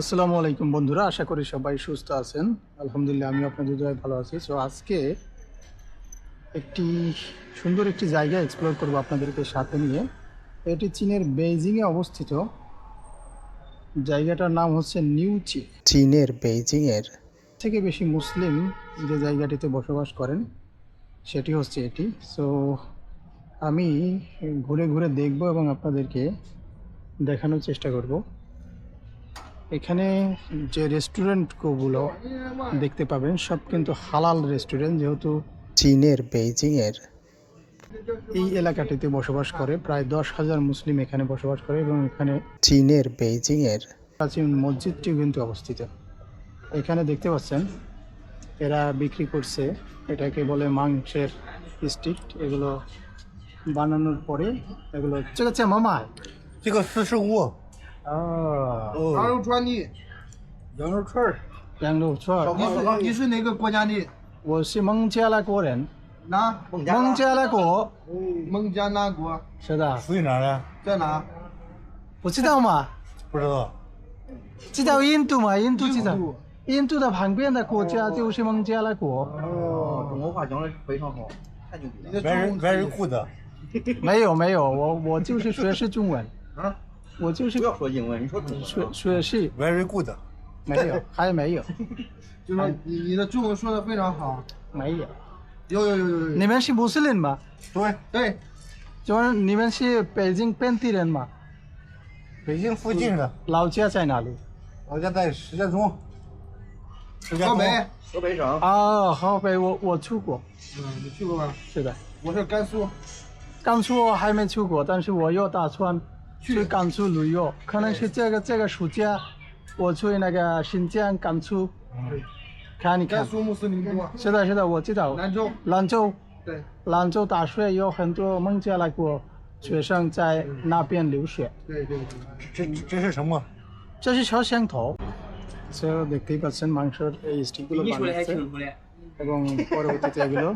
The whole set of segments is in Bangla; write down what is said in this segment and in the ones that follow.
আসসালামু আলাইকুম বন্ধুরা আশা করি সবাই সুস্থ আছেন। আলহামদুলিল্লাহ আমি আপনাদের দুয়ায় ভালো আছি। সো আজকে একটি সুন্দর একটি জায়গা এক্সপ্লোর করব আপনাদেরকে সাথে নিয়ে। এটি চীনের বেইজিংয়ে অবস্থিত। জায়গাটার নাম হচ্ছে নিউ চি চীনের বেইজিংয়ের থেকে বেশি মুসলিম যে জায়গাটিতে বসবাস করেন সেটি হচ্ছে এটি। সো আমি ঘুরে ঘুরে দেখব এবং আপনাদেরকে দেখানোর চেষ্টা করব। এখানে যে রেস্টুরেন্টগুলো দেখতে পাবেন, সব কিন্তু হালাল রেস্টুরেন্ট যেহেতু চীনের বেইজিংয়ের। এই এলাকাটিতে বসবাস করে, প্রায় দশ হাজার মুসলিম এখানে বসবাস করে এবং এখানে চীনের বেইজিংয়ের প্রাচীন মসজিদটিও কিন্তু অবস্থিত। এখানে দেখতে পাচ্ছেন, এরা বিক্রি করছে, এটাকে বলে মাংসের স্টিক এগুলো বানানোর পরে এগুলো মামা 这个四十五，羊肉串的，羊肉串儿，羊肉串儿你是你是哪个国家的？我是孟加拉国人，哪？孟加拉国孟加拉国是的，属于哪的？在哪？不知道吗？不知道。知道印度吗？印度知道印度。的旁边的国家就是孟加拉国。哦，中国话讲的非常好，太牛逼了。你的 very 中文 very good。没有没有，我我就是学是中文，啊，我就是不要说英文，你说中文。学学是 very good。没有，还没有 就是说你你的中文说的非常好。没有。有有有有有。你们是穆斯林吗？对对，就是你们是北京本地人吗？北京附近的，老家在哪里？老家在石家庄。石家庄。河北。河北省哦，河北我我出过，嗯，你去过吗？是的。我是甘肃。甘肃我还没出过，但是我又打算去甘肃旅游，可能是这个这个暑假，我去那个新疆甘肃看一看。甘肃穆斯林多。是的，是的，我知道。兰州。兰州，对兰州大学有很多孟加拉国学生在那边留学。对对对。这这这是什么？这是摄像头。তো দেখতেই পাচ্ছেন মাংসের এই স্টিকগুলো বানাচ্ছে এবং পরবর্তীতে এগুলো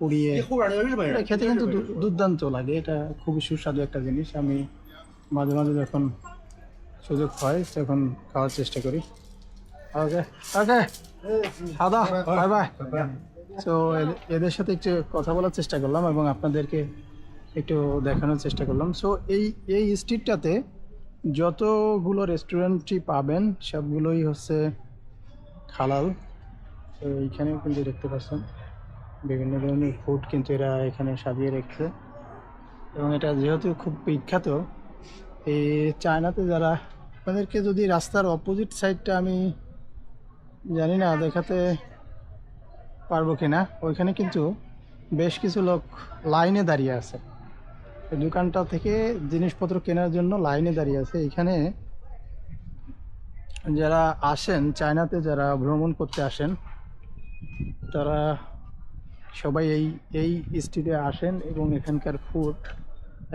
পুড়িয়ে 你后边那个日本 এটা 人， খেতে 日 কিন্তু 本 দু- 人 দুর্দান্ত লাগে এটা খুবই সুস্বাদু একটা জিনিস আমি মাঝে মাঝে যখন সুযোগ হয়, তখন খাওয়ার চেষ্টা করি। ওকে ওকে। সাদা বাই বাই তো এদের সাথে একটু কথা বলার চেষ্টা করলাম এবং আপনাদেরকে একটু দেখানোর চেষ্টা করলাম। সো এই এই স্ট্রিটটাতে যতগুলো রেস্টুরেন্টই পাবেন, সবগুলোই হচ্ছে হালাল। তো এইখানেও কিন্তু দেখতে পাচ্ছেন, বিভিন্ন ধরনের ফুড কিন্তু এরা এখানে সাজিয়ে রেখেছে। এবং এটা যেহেতু খুব বিখ্যাত এই চায়নাতে যারা, আপনাদেরকে যদি রাস্তার অপোজিট সাইডটা আমি জানি না, দেখাতে পারব কি না ওইখানে কিন্তু বেশ কিছু লোক লাইনে দাঁড়িয়ে আছে। দোকানটা থেকে জিনিসপত্র কেনার জন্য লাইনে দাঁড়িয়ে আছে। এখানে যারা আসেন, চায়নাতে যারা ভ্রমণ করতে আসেন, তারা সবাই এই এই স্ট্রিটে আসেন এবং এখানকার ফুড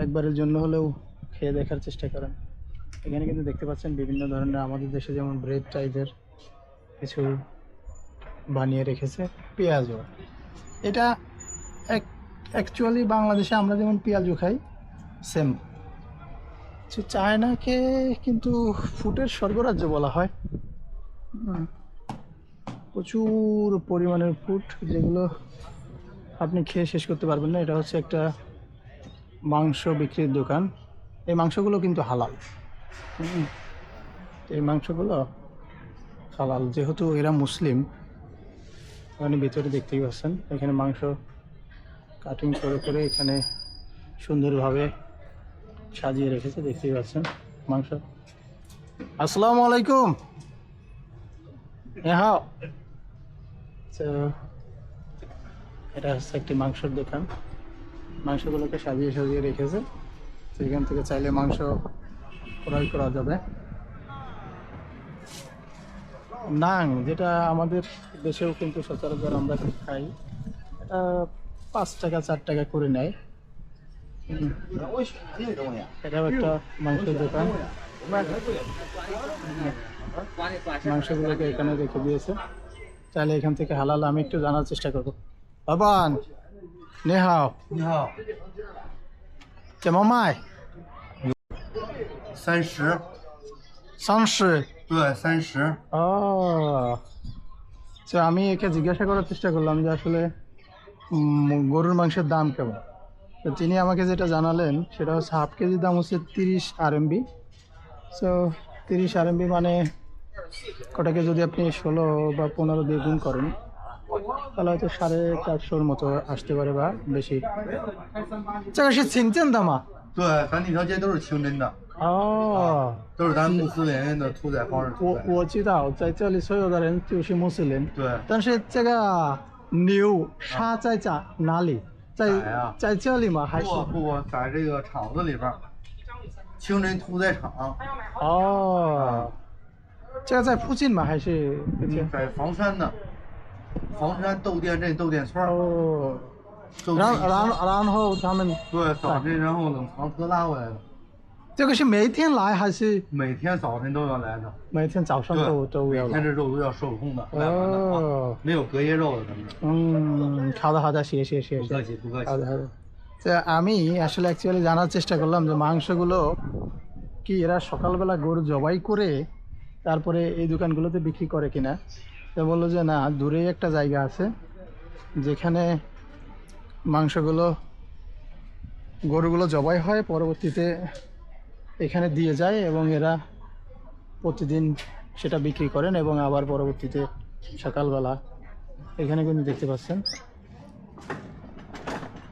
একবারের জন্য হলেও খেয়ে দেখার চেষ্টা করেন। এখানে কিন্তু দেখতে পাচ্ছেন বিভিন্ন ধরনের আমাদের দেশে যেমন ব্রেড টাইপের কিছু বানিয়ে রেখেছে পেঁয়াজও। এটা এক অ্যাকচুয়ালি বাংলাদেশে আমরা যেমন পেঁয়াজও খাই সেম তো চায়নাকে কিন্তু ফুডের স্বর্গরাজ্য বলা হয়। প্রচুর পরিমাণের ফুড যেগুলো আপনি খেয়ে শেষ করতে পারবেন না। এটা হচ্ছে একটা মাংস বিক্রির দোকান। এই মাংসগুলো কিন্তু হালাল। এই মাংসগুলো হালাল। যেহেতু এরা মুসলিম আপনি ভিতরে দেখতেই পাচ্ছেন, এখানে মাংস কাটিং করে করে এখানে সুন্দরভাবে সাজিয়ে রেখেছে, দেখতেই পাচ্ছেন মাংস। আসসালামু আলাইকুম। হ্যাঁ এটা হচ্ছে একটি মাংসের দোকান। মাংসগুলোকে সাজিয়ে সাজিয়ে রেখেছে। সেখান থেকে চাইলে মাংস ক্রয় করা যাবে। নাং যেটা আমাদের দেশেও কিন্তু সচরাচর আমরা খাই, এটা পাঁচ টাকা, চার টাকা করে নেয়। এটাও একটা মাংসের দোকান। মাংসগুলোকে এখানে রেখে দিয়েছে। তাহলে এখান থেকে হালাল, আমি একটু জানার চেষ্টা করব। ভবান নেহাও। নেহাও। 怎么卖？三十，三十 对，三十。 ও তো আমি একে জিজ্ঞাসা করার চেষ্টা করলাম যে আসলে উম, গরুর মাংসের দাম কেমন তো তিনি আমাকে যেটা জানালেন সেটা হচ্ছে হাফ কেজির দাম হচ্ছে তিরিশ আরএমবি সো তিরিশ আরএমবি মানে ওটাকে যদি আপনি ষোলো বা পনেরো দিয়ে গুণ করেন তাহলে হয়তো সাড়ে চারশোর মতো আসতে পারে বা বেশি 这个是清真的吗？对，咱那条街都是清真的，哦，都是咱穆斯林的屠宰方式屠我宰。我知道，在这里所有的人就是穆斯林，对，但是这个牛杀在在哪里？在宰啊在这里吗？还是不不不，在这个厂子里边儿，清真屠宰场，哦？这个在附近吗？还是在房山的， 房山窦店镇窦店村儿，哦？窦店一然后然后然后他们对，早晨然后冷藏车拉过来的，这个是每天来还是每天早晨都要来的，每天早上都对，都要来每天？这肉都要手工的，外盘的啊，哦，没有隔夜肉的，咱们这儿嗯，好的好的，谢谢谢谢。不客气不客气。 আচ্ছা, তো আমি আসলে অ্যাকচুয়ালি জানার চেষ্টা করলাম যে মাংসগুলো কি এরা সকালবেলা গরু জবাই করে তারপরে এই দোকানগুলোতে বিক্রি করে কিনা তো বলল যে, না, দূরেই একটা জায়গা আছে যেখানে মাংসগুলো, গরুগুলো জবাই হয়। পরবর্তীতে এখানে দিয়ে যায় এবং এরা প্রতিদিন সেটা বিক্রি করেন এবং আবার পরবর্তীতে সকালবেলা এখানে কিন্তু দেখতে পাচ্ছেন।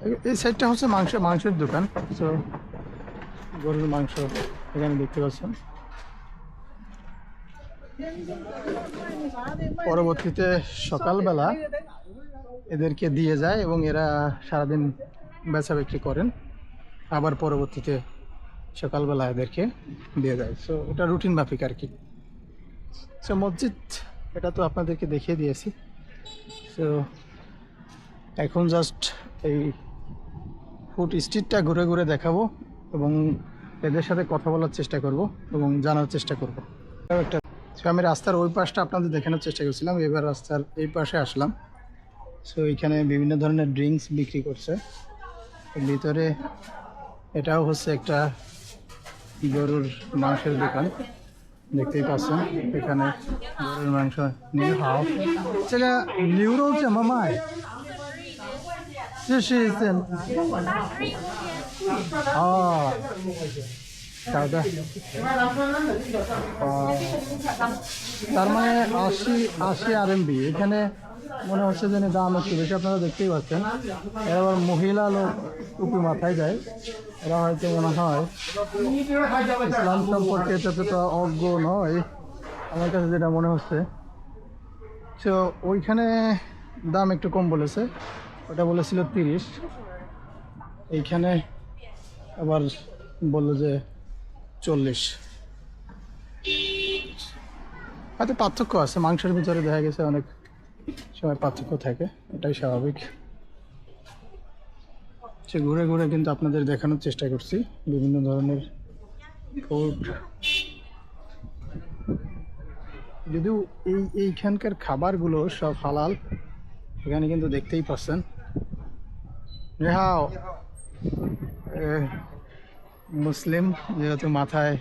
এই- এই সাইডটা হচ্ছে মাংস, মাংসের দোকান। তো গরুর মাংস এখানে দেখতে পাচ্ছেন। পরবর্তীতে সকালবেলা এদেরকে দিয়ে যায় এবং এরা সারাদিন বেচা বিক্রি করেন। আবার পরবর্তীতে সকালবেলা এদেরকে দিয়ে যায়। সো এটা রুটিন মাফিক আর কি। সো মসজিদ, এটা তো আপনাদেরকে দেখিয়ে দিয়েছি। সো এখন জাস্ট এই ফুড স্ট্রিটটা ঘুরে ঘুরে দেখাবো এবং এদের সাথে কথা বলার চেষ্টা করব এবং জানার চেষ্টা করব। একটা so, আমি রাস্তার ওই পাশটা আপনাদের দেখানোর চেষ্টা করছিলাম, এবার রাস্তার এই পাশে আসলাম। সো এখানে বিভিন্ন ধরনের ড্রিঙ্কস বিক্রি করছে। ভিতরে এটাও হচ্ছে একটা গরুর মাংসের দোকান, দেখতেই পাচ্ছেন। এখানে গরুর মাংস নিয়ে হাও। সেটা নিউরো মামায় 这是 সাদা তার মানে আশি আশি আর এমবি এখানে মনে হচ্ছে যে দাম একটু বেশি আপনারা দেখতেই পাচ্ছেন এবার আবার মহিলা লোক টুপি মাথায় যায় এরা হয়তো মনে হয় ইসলাম সম্পর্কে তো অজ্ঞ নয় আমার কাছে যেটা মনে হচ্ছে তো ওইখানে দাম একটু কম বলেছে ওটা বলেছিল তিরিশ এইখানে আবার বলল যে চল্লিশ। হয়তো পার্থক্য আছে, মাংসের ভিতরে দেখা গেছে অনেক সময় পার্থক্য থাকে, এটাই স্বাভাবিক। সে ঘুরে ঘুরে কিন্তু আপনাদের দেখানোর চেষ্টা করছি, বিভিন্ন ধরনের ফুড যদিও এই এইখানকার খাবারগুলো সব হালাল, এখানে কিন্তু দেখতেই পাচ্ছেন। রেহাও মুসলিম, যেহেতু মাথায়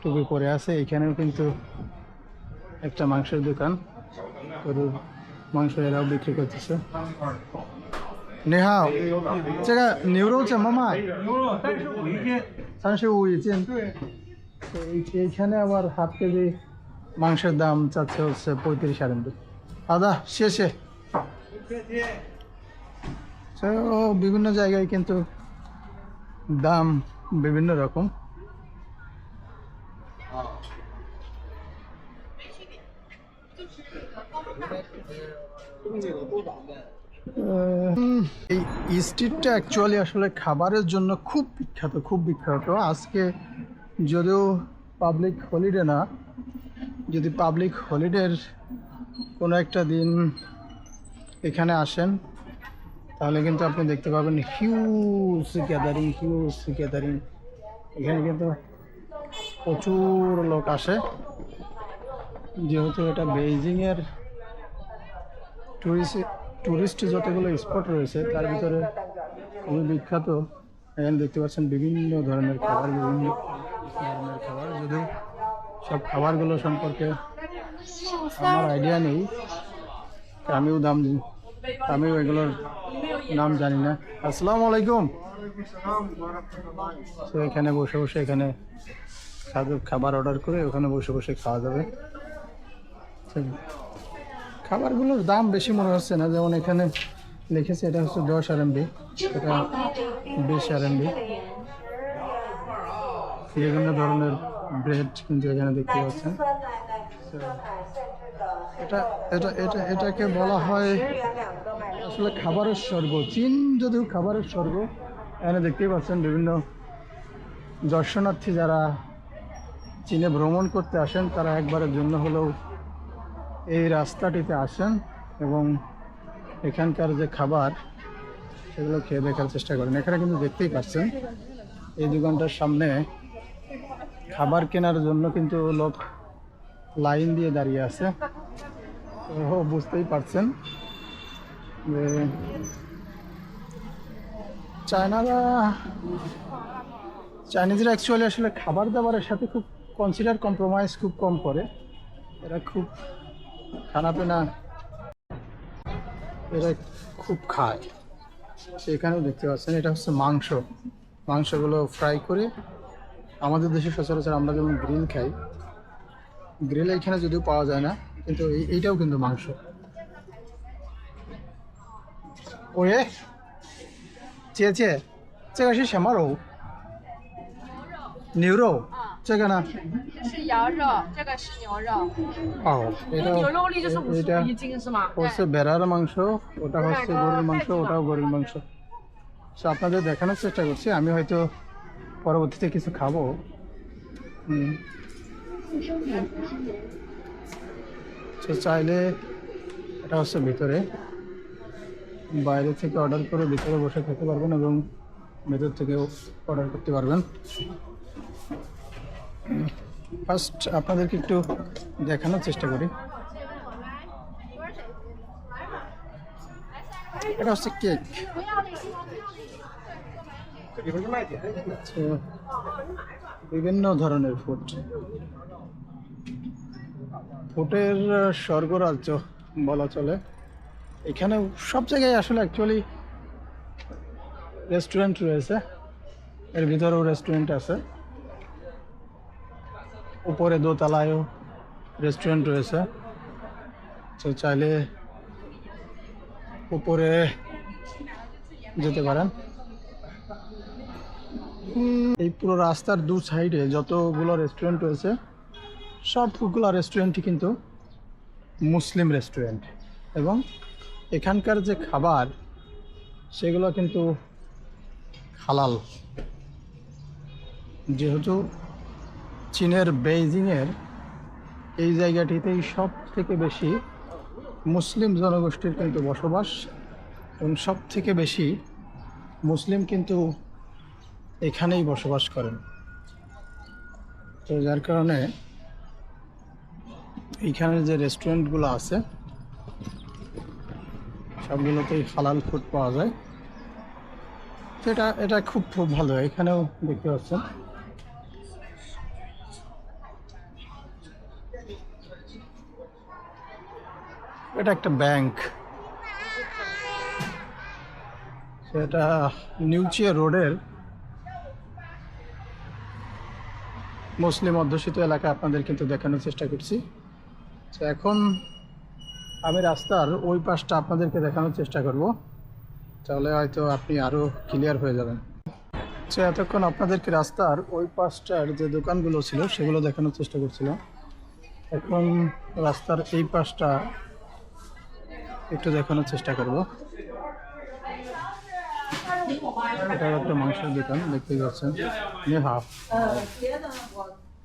টুপি পরে আছে, এখানেও কিন্তু একটা মাংসের দোকান। গরুর মাংস এরাও বিক্রি করতেছে। নেহাও যেটা নিউরো হচ্ছে মামা। সাংসে এইখানে আবার হাফ কেজি মাংসের দাম চাচ্ছে হচ্ছে পঁয়ত্রিশ হাজার দাদা শেষে। তো বিভিন্ন জায়গায় কিন্তু দাম বিভিন্ন রকম। এই স্ট্রিটটা অ্যাকচুয়ালি আসলে খাবারের জন্য খুব বিখ্যাত খুব বিখ্যাত। আজকে যদিও পাবলিক হলিডে না, যদি পাবলিক হলিডের কোনো একটা দিন এখানে আসেন তাহলে কিন্তু আপনি দেখতে পাবেন হিউজ গ্যাদারিং হিউজ গ্যাদারিং এখানে কিন্তু প্রচুর লোক আসে। যেহেতু এটা বেইজিংয়ের টুরিস্ট টুরিস্ট যতগুলো স্পট রয়েছে, তার ভিতরে খুবই বিখ্যাত। এখানে দেখতে পাচ্ছেন বিভিন্ন ধরনের খাবার, বিভিন্ন ধরনের খাবার। যদিও সব খাবারগুলো সম্পর্কে আমার আইডিয়া নেই আমিও দাম দিই ওইগুলোর নাম জানি না। আসসালামু আলাইকুম। তো এখানে বসে বসে এখানে খাবার অর্ডার করে ওখানে বসে বসে খাওয়া যাবে। খাবারগুলোর দাম বেশি মনে হচ্ছে না। যেমন এখানে লিখেছে এটা হচ্ছে দশ আর এমবি এটা বিশ আর এমবি বিভিন্ন ধরনের ব্রেড কিন্তু এখানে দেখতে পাচ্ছেন। এটা এটা এটা, এটাকে বলা হয় আসলে খাবারের স্বর্গ। চীন যদিও খাবারের স্বর্গ, এখানে দেখতেই পাচ্ছেন বিভিন্ন দর্শনার্থী যারা চীনে ভ্রমণ করতে আসেন, তারা একবারের জন্য হলেও এই রাস্তাটিতে আসেন এবং এখানকার যে খাবার, সেগুলো খেয়ে দেখার চেষ্টা করেন। এখানে কিন্তু দেখতেই পাচ্ছেন, এই দোকানটার সামনে খাবার কেনার জন্য কিন্তু লোক লাইন দিয়ে দাঁড়িয়ে আছে। বুঝতেই পারছেন। যে চায়নারা, চাইনিজরা অ্যাকচুয়ালি আসলে খাবার দাবারের সাথে খুব কনসিডার কম্প্রোমাইজ খুব কম করে। এরা খুব খানাপিনা, এরা খুব খায়। সেখানেও দেখতে পাচ্ছেন, এটা হচ্ছে মাংস। মাংসগুলো ফ্রাই করে আমাদের দেশে সচরাচর আমরা যেমন গ্রিল খাই। গ্রিল এখানে যদিও পাওয়া যায় না কিন্তু এই- এইটাও কিন্তু মাংস ওয়ে 姐姐，这个是什么肉？牛肉。这个呢？是羊肉，这个是牛肉，哦，এটা牛肉粒就是五十এটা五一斤是吗？对 হচ্ছে বেড়ার মাংস ওটা হচ্ছে গরুর মাংস ওটাও গরুর মাংস তো আপনাদের দেখানোর চেষ্টা করছি আমি হয়তো পরবর্তীতে কিছু খাবো হুম। তো চাইলে এটা হচ্ছে ভিতরে। বাইরে থেকে অর্ডার করে ভিতরে বসে খেতে পারবেন এবং ভেতর থেকেও অর্ডার করতে পারবেন। ফার্স্ট আপনাদেরকে একটু দেখানোর চেষ্টা করি। এটা হচ্ছে কেক বিভিন্ন ধরনের ফুড ফুডের স্বর্গরাজ্য বলা চলে। এখানে সব জায়গায় আসলে অ্যাকচুয়ালি রেস্টুরেন্ট রয়েছে। এর ভিতরেও রেস্টুরেন্ট আছে। উপরে দোতলায়ও রেস্টুরেন্ট রয়েছে। তো চাইলে উপরে যেতে পারেন। এই পুরো রাস্তার দু সাইডে যতগুলো রেস্টুরেন্ট রয়েছে সবগুলো রেস্টুরেন্টই কিন্তু মুসলিম রেস্টুরেন্ট এবং এখানকার যে খাবার, সেগুলো কিন্তু হালাল। যেহেতু চীনের বেইজিংয়ের এই জায়গাটিতেই সব থেকে বেশি মুসলিম জনগোষ্ঠীর কিন্তু বসবাস এবং সব থেকে বেশি মুসলিম কিন্তু এখানেই বসবাস করেন। তো যার কারণে এইখানের যে রেস্টুরেন্টগুলো আছে, সবগুলোতেই হালাল ফুড পাওয়া যায়। এটা এটা খুব খুব ভালো, এখানেও দেখতে পাচ্ছেন। এটা একটা ব্যাংক সেটা নিউচিয়া রোডের মুসলিম অধ্যুষিত এলাকা, আপনাদের কিন্তু দেখানোর চেষ্টা করছি। তো এখন আমি রাস্তার ওই পাশটা আপনাদেরকে দেখানোর চেষ্টা করব। তাহলে হয়তো আপনি আরও ক্লিয়ার হয়ে যাবেন। তো এতক্ষণ আপনাদেরকে রাস্তার ওই পাশটার যে দোকানগুলো ছিল, সেগুলো দেখানোর চেষ্টা করছিলাম। এখন রাস্তার এই পাশটা একটু দেখানোর চেষ্টা করব। এটা একটা মাংসের দোকান, দেখতেই পাচ্ছেন। হাফ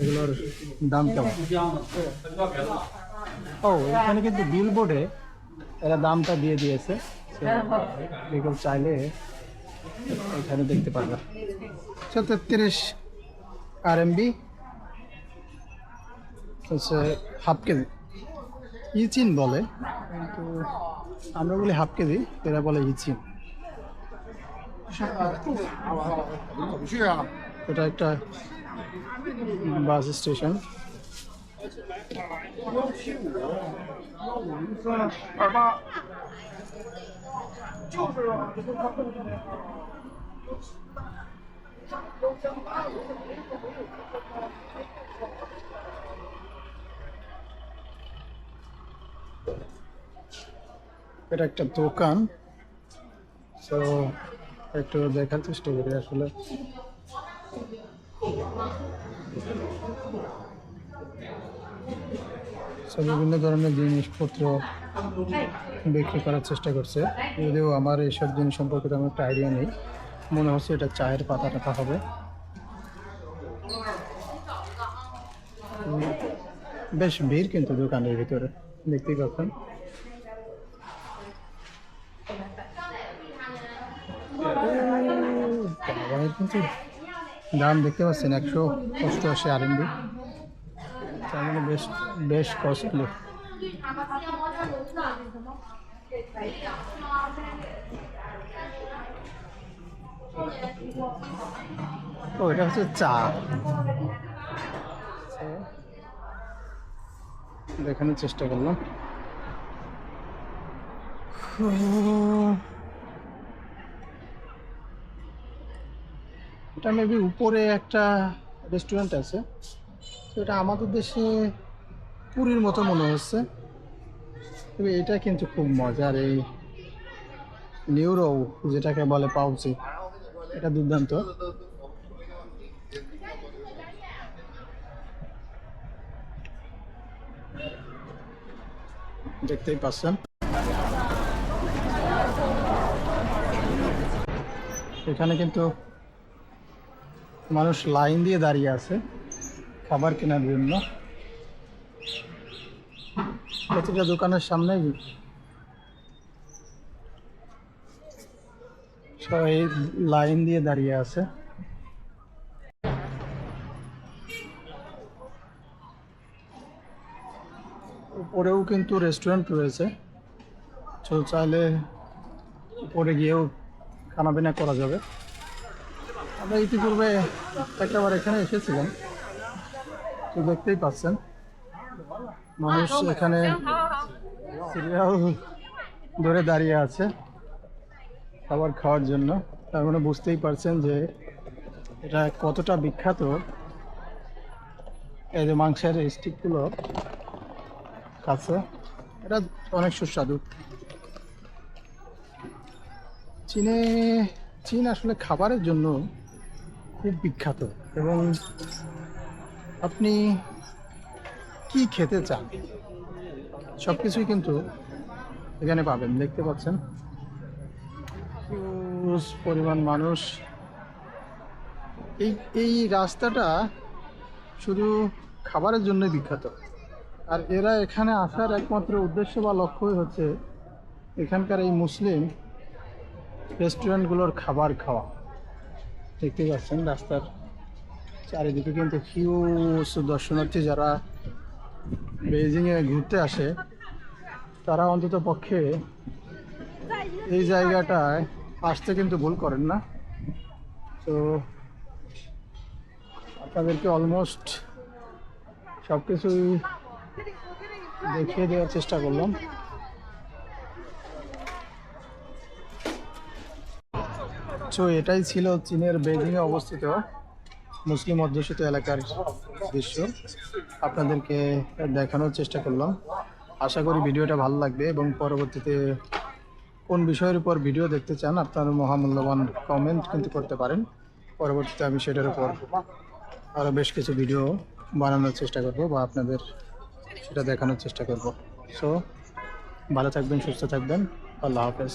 এগুলোর দাম কেমন? ও, এখানে কিন্তু বিল বোর্ডে এরা দামটা দিয়ে দিয়েছে। এগুলো চাইলে এখানে দেখতে পারবে। একশো তেত্রিশ আর এমবি হচ্ছে হাফ কেজি। ইচিন বলে, কিন্তু আমরা বলি হাফ কেজি, এরা বলে ইচিন। এটা একটা বাস স্টেশন। এটা একটা দোকান। তো একটু দেখার চেষ্টা করি আসলে। বিভিন্ন ধরনের জিনিসপত্র বিক্রি করার চেষ্টা করছে। যদিও আমার এইসব জিনিস সম্পর্কে তেমন একটা আইডিয়া নেই। মনে হচ্ছে এটা চায়ের পাতা টাতা হবে। বেশ ভিড় কিন্তু দোকানের ভিতরে দেখতেই পাচ্ছেন। কিন্তু দাম দেখতে পাচ্ছেন একশো অষ্টআশি আর এমবি বেশ বেশ কস্টলি ও, এটা হচ্ছে চা। দেখানোর চেষ্টা করলাম। এটা মেবি উপরে একটা রেস্টুরেন্ট আছে। তো এটা আমাদের দেশে পুরীর মতো মনে হচ্ছে। তবে এটা কিন্তু খুব মজার এই নিউরো, যেটাকে বলে পাউচি। এটা দুর্দান্ত। দেখতেই পাচ্ছেন। এখানে কিন্তু মানুষ লাইন দিয়ে দাঁড়িয়ে আছে খাবার কেনার জন্য। প্রতিটা দোকানের সামনেই সবাই লাইন দিয়ে দাঁড়িয়ে আছে। উপরেও কিন্তু রেস্টুরেন্ট রয়েছে। চাইলে উপরে গিয়েও খানা পিনা করা যাবে। আমরা ইতিপূর্বে একটাবার এখানে এসেছিলাম। তো দেখতেই পাচ্ছেন মানুষ এখানে সিরিয়াল ধরে দাঁড়িয়ে আছে খাবার খাওয়ার জন্য। তার মানে বুঝতেই পারছেন যে এটা কতটা বিখ্যাত। এই যে মাংসের স্টিকগুলো কাছে এটা অনেক সুস্বাদু। চীনে চীন আসলে খাবারের জন্য খুব বিখ্যাত এবং আপনি কি খেতে চান? সব কিছুই কিন্তু এখানে পাবেন, দেখতে পাচ্ছেন। পরিমাণ মানুষ। এই এই রাস্তাটা শুধু খাবারের জন্য বিখ্যাত। আর এরা এখানে আসার একমাত্র উদ্দেশ্য বা লক্ষ্যই হচ্ছে এখানকার এই মুসলিম রেস্টুরেন্টগুলোর খাবার খাওয়া। দেখতে পাচ্ছেন রাস্তার চারিদিকে কিন্তু হিউজ দর্শনার্থী যারা বেইজিংয়ে ঘুরতে আসে, তারা অন্তত পক্ষে এই জায়গাটায় আসতে কিন্তু ভুল করেন না। তো আপনাদেরকে অলমোস্ট সব কিছুই দেখিয়ে দেওয়ার চেষ্টা করলাম। তো এটাই ছিল চীনের বেজিংয়ে অবস্থিত মুসলিম অধ্যুষিত এলাকার দৃশ্য। আপনাদেরকে দেখানোর চেষ্টা করলাম। আশা করি ভিডিওটা ভালো লাগবে এবং পরবর্তীতে কোন বিষয়ের উপর ভিডিও দেখতে চান আপনার মহামূল্যবান কমেন্ট কিন্তু করতে পারেন। পরবর্তীতে আমি সেটার উপর আরও বেশ কিছু ভিডিও বানানোর চেষ্টা করব বা আপনাদের সেটা দেখানোর চেষ্টা করব। সো ভালো থাকবেন, সুস্থ থাকবেন। আল্লাহ হাফেজ।